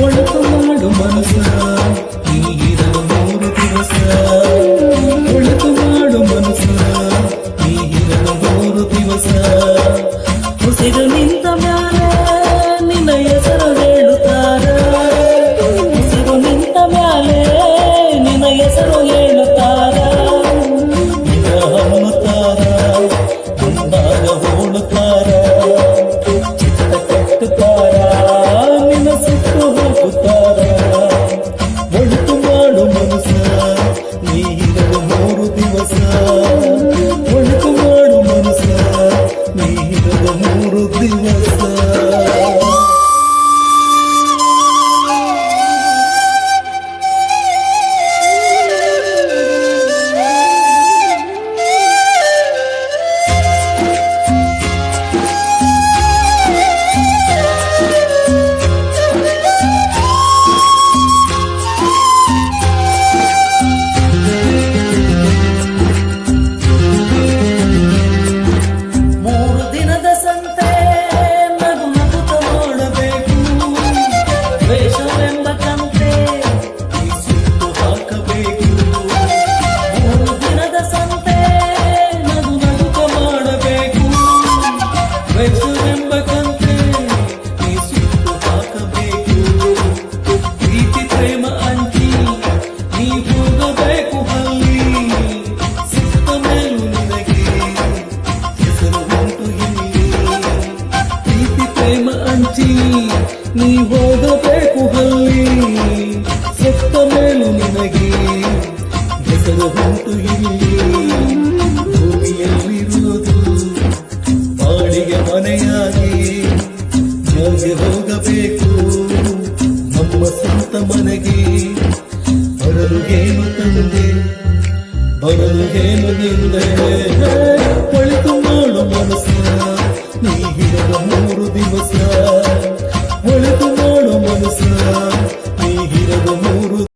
ಒಳತು ಮಾಡು ಮನಸ ನೀರಲು ಮೂರು ದಿವಸ ಒಳತು ಮಾಡು ಮನಸ ನೀರಲು ಮೂರು ದಿವಸ ಉಸಿರು ನಿಂತ ಮ್ಯಾಲೆ ನಿನ್ನ ಹೆಸರು ಹೇಳುತ್ತಾರ ಉಸಿರು ನಿಂತ ಮ್ಯಾಲೆ ನಿನ್ನ ಹೆಸರು ಹೇಳುತ್ತಾರ ನಿನ್ನ ಹಮ್ಮುತ್ತಾರ ಮುಂದಾಗ ಹೋಳುತ್ತಾರ ದ್ವೇಷವೆಂಬ ಕಂತೆ ಈ ಸುತ್ತು ಹಾಕಬೇಕು ಪ್ರೀತಿ ಪ್ರೇಮ ಅಂಟಿ ನೀ ಹೋಗಬೇಕು ಅಲ್ಲಿ ಸಿಕ್ಕ ಮೇಲೂ ನಿನಗೆ ಹೆಸರು ಉಂಟು ಇಲ್ಲಿ ಪ್ರೀತಿ ಪ್ರೇಮ ಅಂಚಿ ನೀ ಹೋಗಬೇಕು ಹಲ್ಲಿ ಸತ್ತ ಮೇಲೂ ನಿನಗೆ ಹೆಸರು ಉಂಟು ಇಲ್ಲಿ ಭೂಮಿಯಲ್ಲಿರುವುದು ಬಾಡಿಗೆ ಮನೆಯಾಗಿ ಜೊತೆ ಹೋಗಬೇಕು? ನಮ್ಮ ಸ್ವಂತ ಮನೆಗೆ ಬರಲು ಏನು ತಂದೆ? ಬರಲು ಏನು ನಿಂದೆ